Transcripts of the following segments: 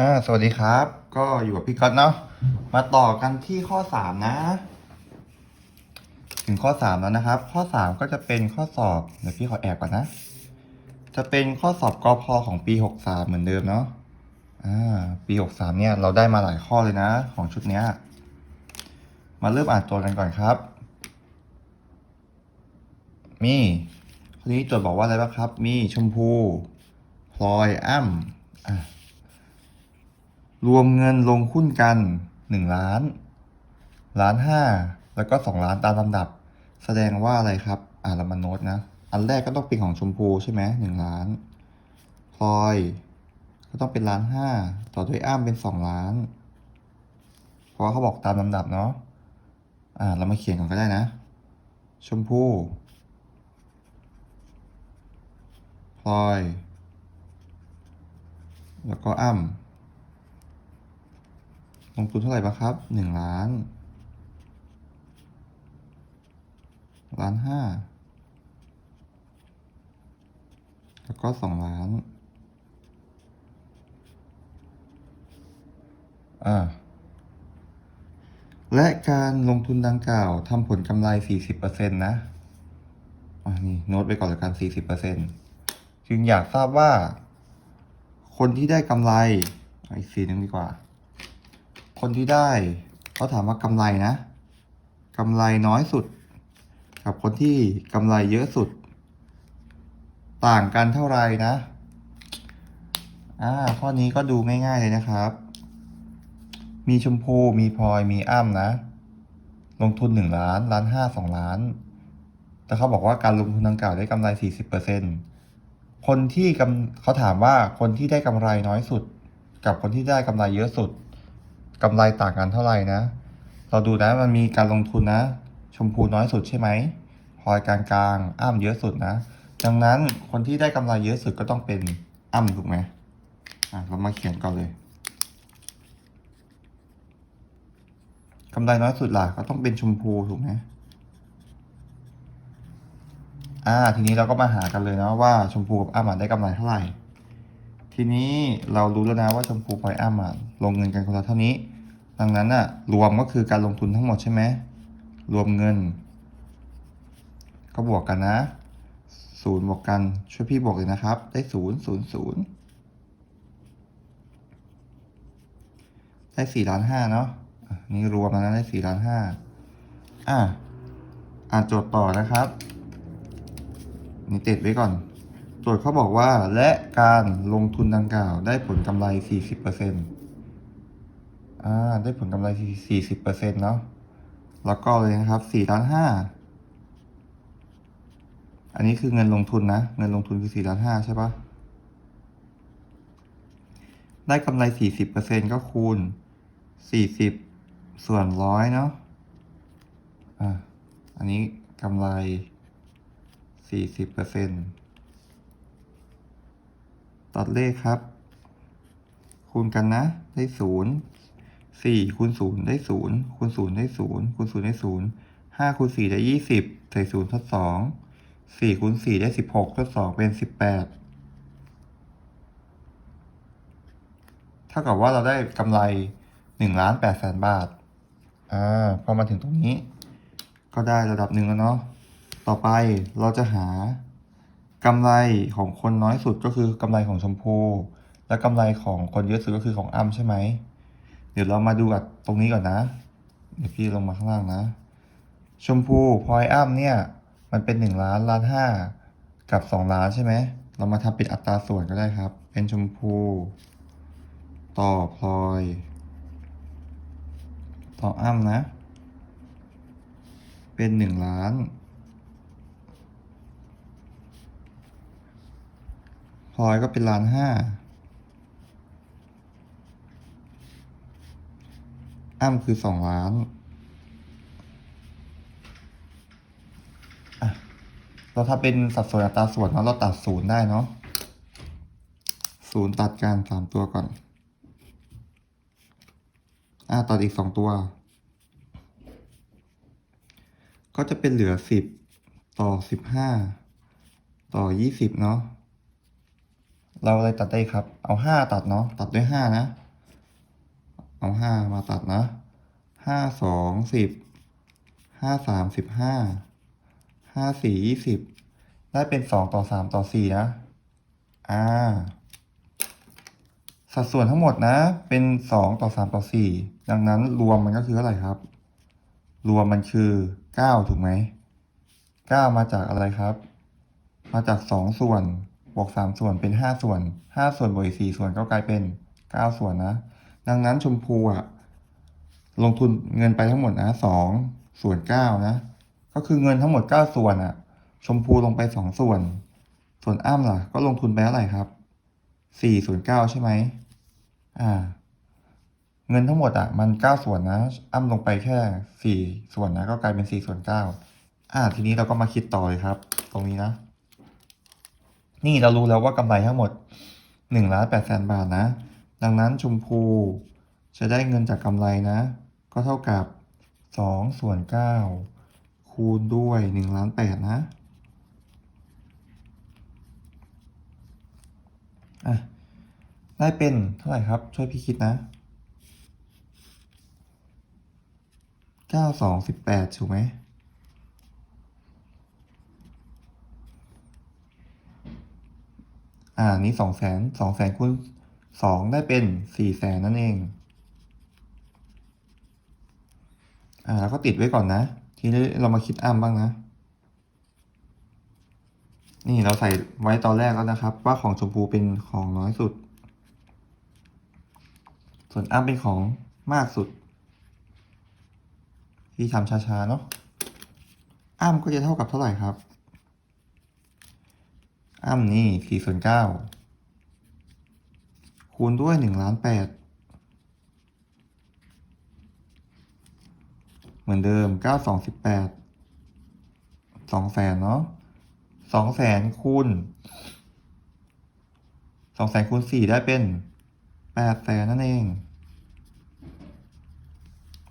อ่าสวัสดีครับ ก็อยู่กับพี่ก๊อตเนาะมาต่อกันที่ข้อสามนะ ถึงข้อสามแล้วนะครับ ข้อสามก็จะเป็นข้อสอบเดี๋ยวพี่ขอแอบก่อนนะ จะเป็นข้อสอบกอพอของปีหกสามเหมือนเดิมเนาะอ่าปีหกสามเนี่ยเราได้มาหลายข้อเลยนะ ของชุดเนี้ย มาเริ่มอ่านโจทย์กันก่อนครับ มีข้อนี้โจทย์บอกว่าอะไรบ้างครับ มีชมพูพลอยอ้ำอะ รวมเงินลงหุ้นกันหนึ่งล้าน ล้านห้าแล้วก็สองล้านตามลำดับ แสดงว่าอะไรครับ อ่าเรามาโน้ตนะ อันแรกก็ต้องเป็นของชมพูใช่ไหมหนึ่งล้านพลอยก็ต้องเป็นล้านห้าต่อด้วยอ้ามเป็นสองล้าน เพราะเขาบอกตามลำดับเนาะอ่า เรามาเขียนก่อนก็ได้นะ ชมพูพลอย แล้วก็อ้ำ ลงทุนเท่าไหร่บ้างครับหนึ่งล้าน ล้านห้า แล้วก็สองล้าน อ่า และการลงทุนดังกล่าวทำผลกำไร 40%นะ อ่านี่โน้ตไว้ก่อนละกัน 40%จึงอยากทราบว่า คนที่ได้กำไรอีกสีหนึงดีกว่า คนที่ได้เขาถามว่ากำไรนะกำไรน้อยสุด กับคนที่กำไรเยอะสุด ต่างกันเท่าไหร่นะอ่าข้อนี้ก็ดูง่ายๆเลยนะครับ มีชมพูมีพลอยมีอ้ำนะ ลงทุนหนึ่งล้านล้านห้าสองล้าน แต่เขาบอกว่าการลงทุนดังกล่าวได้กำไรสี่สิบเปอร์เซ็นคนที่กำเขาถามว่าคนที่ได้กำไรน้อยสุด กับคนที่ได้กำไรเยอะสุด กำไรต่างกันเท่าไหร่นะ เราดูนะมันมีการลงทุนนะ ชมพูน้อยสุดใช่ไหมพลอยกลางกลางอ้ำเยอะสุดนะ ดังนั้นคนที่ได้กำไรเยอะสุดก็ต้องเป็นอ้ำถูกไหมอะเรามาเขียนก่อนเลยกำไรน้อยสุดล่ะก็ต้องเป็นชมพูถูกไหมอ่า ทีนี้เราก็มาหากันเลยนะว่าชมพูกับอ้ำอะได้กำไรเท่าไหร่ ทีนี้เรารู้แล้วนะว่าชมพูพลอยอ้ำอะลงเงินกันคนละเท่านี้ ดังนั้นน่ะรวมก็คือการลงทุนทั้งหมดใช่ไหมรวมเงิน ก็บวกกันนะศูนย์บวกกันช่วยพี่บวกเลยนะครับ ได้ศูนย์ศูนย์ศูนย์ได้สี่ล้านห้าเนาะนี่รวมแล้วนะได้สี่ล้านห้าอะอ่านโจทย์ต่อนะครับ นี่ติดไว้ก่อน จทย์เขาบอกว่าและการลงทุนดังกล่าว ได้ผลกำไร 40%อ่าได้ผลกำไร 40%เนาะแล้วก็เลยนะครับ4ล้าน5อันนี้คือเงินลงทุนนะ เงินลงทุนคือ4ล้าน5ใช่ปะได้กำไร 40%ก็คูณ 40 ส่วนร้อยเนาะอ่าอันนี้กำไร 40% ตัดเลขครับ คูณกันนะ ได้ศูนย์สี่คูณศูนย์ได้ศูนย์คูณศูนย์ได้ศูนย์คูณศูนย์ได้ศูนย์ห้าคูณสี่ได้ยี่สิบใส่ศูนย์ทดสองสี่คูณสี่ได้สิบหกทดสองเป็นสิบแปดเท่ากับว่าเราได้กำไรหนึ่งล้านแปดแสนบาท อ่า พอมาถึงตรงนี้ ก็ได้ระดับหนึ่งแล้วเนาะ ต่อไปเราจะหา กำไรของคนน้อยสุดก็คือกำไรของชมพูและกำไรของคนเยอะสุดก็คือของอ้ำใช่ไหม เดี๋ยวเรามาดูกับตรงนี้ก่อนนะ เดี๋ยวพี่ลงมาข้างล่างนะ ชมพูพลอยอ้ำเนี่ย มันเป็นหนึ่งล้านล้านห้ากับสองล้านใช่ไหม เรามาทำเป็นอัตราส่วนก็ได้ครับ เป็นชมพู ต่อพลอย ต่ออ้ำนะ เป็นหนึ่งล้าน พลอยก็เป็นล้านห้าอ้ำคือสองล้านเราถ้าเป็นสัดส่วนอัตราส่วนเนาะเราตัดศูนย์ได้เนาะศูนย์ตัดกันสามตัวก่อน อะตัดอีกสองตัว ก็จะเป็นเหลือสิบต่อสิบห้าต่อยี่สิบเนาะ เราอะไรตัดได้ครับ เอาห้าตัดเนาะ ตัดด้วยห้านะ เอาห้ามาตัดนะห้าสองสิบห้าสามสิบห้าห้าสี่ยี่สิบได้เป็นสองต่อสามต่อสี่นะ อ่า สัดส่วนทั้งหมดนะ เป็นสองต่อสามต่อสี่ดังนั้นรวมมันก็คือเท่าไหร่ครับ รวมมันคือเก้าถูกไหมเก้ามาจากอะไรครับ มาจากสองส่วน บวกสามส่วนเป็นห้าส่วนห้าส่วนบวกอีกสี่ส่วนก็กลายเป็นเก้าส่วนนะ ดังนั้นชมพูอะลงทุนเงินไปทั้งหมดนะสองส่วนเก้านะ ก็คือเงินทั้งหมดเก้าส่วนอะชมพูลงไปสองส่วน ส่วนอ้ำล่ะ ก็ลงทุนไปเท่าไหร่ครับสี่ส่วนเก้าใช่ไหมอ่า เงินทั้งหมดอะมันเก้าส่วนนะ อ้ำลงไปแค่สี่ส่วนนะ ก็กลายเป็นสี่ส่วนเก้าอ่า ทีนี้เราก็มาคิดต่อเลยครับ ตรงนี้นะ นี่เรารู้แล้วว่ากำไรทั้งหมดหนึ่งล้านแปดแสนบาทนะ ดังนั้นชมพูจะได้เงินจากกำไรนะ ก็เท่ากับสองส่วนเก้าคูณด้วยหนึ่งล้านแปดนะอะได้เป็นเท่าไหร่ครับ ช่วยพี่คิดนะเก้าสองสิบแปดถูกไหม อ่านี่สองแสนสองแสนคูณสองได้เป็นสี่แสนนั่นเอง อ่าแล้วก็ติดไว้ก่อนนะ ทีนี้เรามาคิดอ้ำบ้างนะ นี่เราใส่ไว้ตอนแรกแล้วนะครับ ว่าของชมพูเป็นของน้อยสุด ส่วนอ้ำเป็นของมากสุด ที่ทำช้าๆเนาะอ้ำก็จะเท่ากับเท่าไหร่ครับ อ้ำนี่สี่ส่วนเก้าคูณด้วยหนึ่งล้านแปดเหมือนเดิมเก้าสองสิบแปดสองแสนเนาะสองแสนคูณสองแสนคูณสี่ได้เป็นแปดแสนนั่นเอง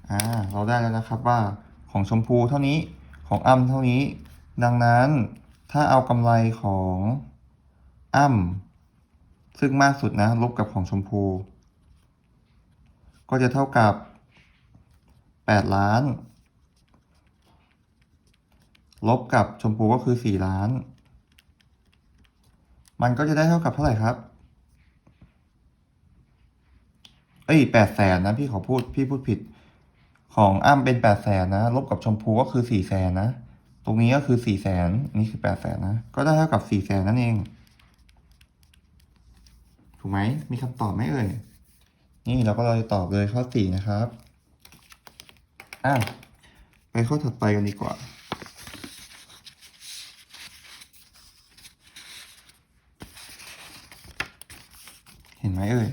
อ่า เราได้แล้วนะครับว่าของชมพูเท่านี้ของอ้ำเท่านี้ ดังนั้น ถ้าเอากำไรของอ้ำซึ่งมากสุดนะ ลบกับของชมพู ก็จะเท่ากับแปดล้าน ลบกับชมพูก็คือสี่ล้าน มันก็จะได้เท่ากับเท่าไหร่ครับ เอ้ยแปดแสนนะพี่ขอพูดพี่พูดผิด ของอ้ำเป็นแปดแสนนะ ลบกับชมพูก็คือสี่แสนนะ ตรงนี้ก็คือสี่แสนนี่คือแปดแสนนะ ก็ได้เท่ากับสี่แสนนั่นเอง ถูกไหม มีคำตอบไหมเอ่ย นี่เราก็เลยตอบเลยข้อสี่นะครับ อะ ไปข้อถัดไปกันดีกว่า เห็นไหมเอ่ย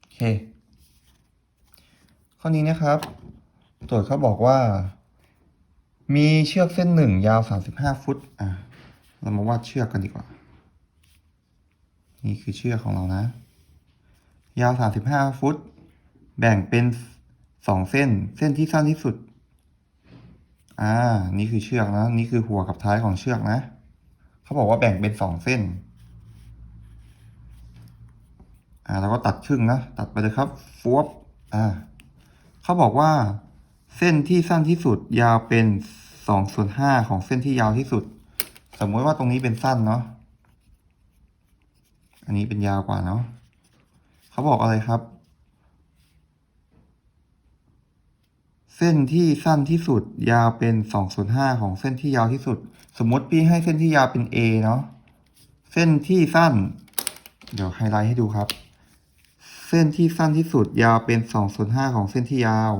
โอเค ข้อนี้นะครับ โจทย์เขาบอกว่า มีเชือกเส้นหนึ่งยาว 35 ฟุต อะ เรามาวาดเชือกกันดีกว่า นี่คือเชือกของเรานะ ยาว 35 ฟุต แบ่งเป็นสองเส้น เส้นที่สั้นที่สุด อ่า นี่คือเชือกนะ นี่คือหัวกับท้ายของเชือกนะ เขาบอกว่าแบ่งเป็นสองเส้น อ่า เราก็ตัดครึ่งนะ ตัดไปเลยครับฟวบอ่า เขาบอกว่า เส้นที่สั้นที่สุดยาวเป็นสองส่วนห้าของเส้นที่ยาวที่สุด สมมติว่าตรงนี้เป็นสั้นเนาะอันนี้เป็นยาวกว่าเนาะเขาบอกอะไรครับ เส้นที่สั้นที่สุดยาวเป็นสองส่วนห้าของเส้นที่ยาวที่สุด สมมติพี่ให้เส้นที่ยาวเป็น A เนาะเส้นที่สั้น เดี๋ยวไฮไลท์ให้ดูครับ เส้นที่สั้นที่สุดยาวเป็นสองส่วนห้าของเส้นที่ยาว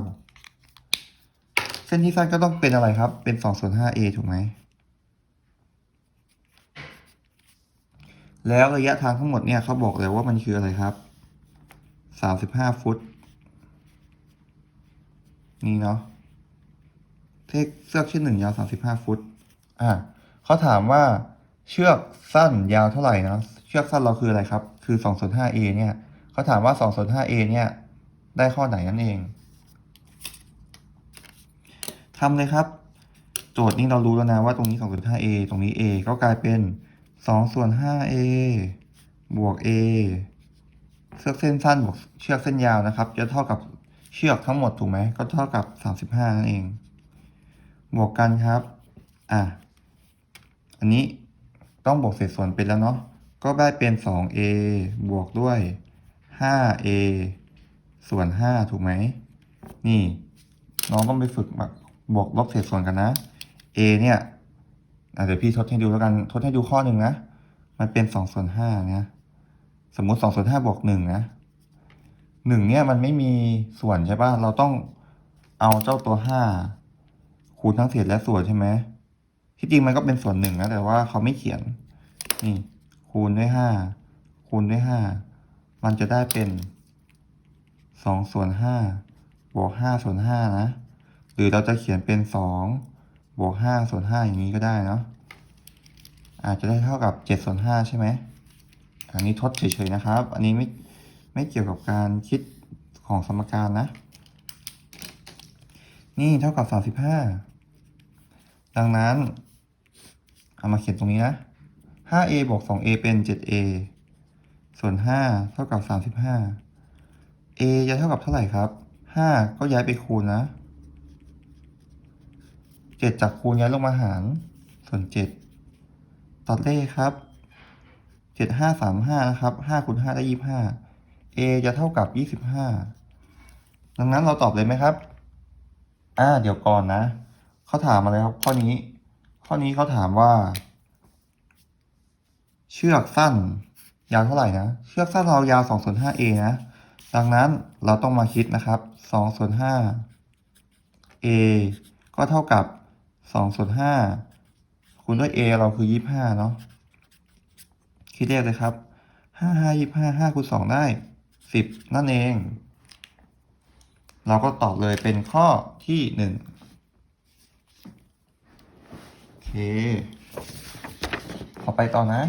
เส้นที่สั้นก็ต้องเป็นอะไรครับ เป็นสองส่วนห้า a ถูกไหม แล้วระยะทางทั้งหมดเนี่ยเขาบอกเลยว่ามันคืออะไรครับสามสิบห้าฟุต นี่เนาะเทกเชือกเส้นหนึ่งยาวสามสิบห้าฟุต อ่าเขาถามว่าเชือกสั้นยาวเท่าไหร่นะ เชือกสั้นเราคืออะไรครับ คือสองส่วนห้า a เนี่ย เขาถามว่าสองส่วนห้า a เนี่ย ได้ข้อไหนนั่นเองทำเลยครับ โจทย์นี้เรารู้แล้วนะว่าตรงนี้2ส่วน 5 a ตรงนี้ a ก็กลายเป็น2ส่วน 5 a บวก a เชือกเส้นสั้นบวกเชือกเส้นยาวนะครับ จะเท่ากับเชือกทั้งหมดถูกไหม ก็เท่ากับ 35 นั่นเอง บวกกันครับ อะ อันนี้ต้องบวกเศษส่วนเป็นแล้วเนาะ ก็ได้เป็น 2a บวกด้วย 5a ส่วน 5 ถูกไหม นี่ น้องต้องไปฝึกแบบบวกลบเศษส่วนกันนะ a เนี่ยเดี๋ยวพี่ทดให้ดูแล้วกัน ทดให้ดูข้อหนึ่งนะ มันเป็น2ส่วน5นะ สมมุติ2ส่วน5บวก1นะ1เนี่ยมันไม่มีส่วนใช่ป่ะ เราต้องเอาเจ้าตัว 5 คูณทั้งเศษและส่วนใช่ไหม ที่จริงมันก็เป็นส่วนหนึ่งนะ แต่ว่าเขาไม่เขียน นี่ คูณด้วยห้าคูณด้วยห้า มันจะได้เป็นสองส่วนห้าบวกห้าส่วนห้านะ หรือเราจะเขียนเป็นสองบวกห้าส่วนห้าอย่างนี้ก็ได้เนาะอาจจะได้เท่ากับเจ็ดส่วนห้าใช่ไหมอันนี้ทดเฉยๆนะครับ อันนี้ไม่ไม่เกี่ยวกับการคิดของสมการนะ นี่เท่ากับสามสิบห้าดังนั้น เอามาเขียนตรงนี้นะ 5a บวก 2a เป็น 7a ส่วน5เท่ากับ35 a จะเท่ากับเท่าไหร่ครับ5ก็ย้ายไปคูณนะ7จากคูณย้ายลงมาหาร ส่วน7ตัดเลขครับ7 5 3 5นะครับ5คูณ5ได้25 a จะเท่ากับ25ดังนั้นเราตอบเลยไหมครับ อ่า เดี๋ยวก่อนนะ เขาถามมาเลยครับข้อนี้ ข้อนี้เขาถามว่า เชือกสั้น ยาวเท่าไหร่นะ เชือกสั้นเรายาว2ส่วน 5a นะ ดังนั้นเราต้องมาคิดนะครับ2ส่วน 5a ก็เท่ากับ2ส่วน 5 คูณด้วย a เราคือ 25 เนาะ คิดเลขเลยครับ 5 5 25 5คูณ2ได้ 10 นั่นเอง เราก็ตอบเลยเป็นข้อที่ 1 โอเคต่อไปต่อนะ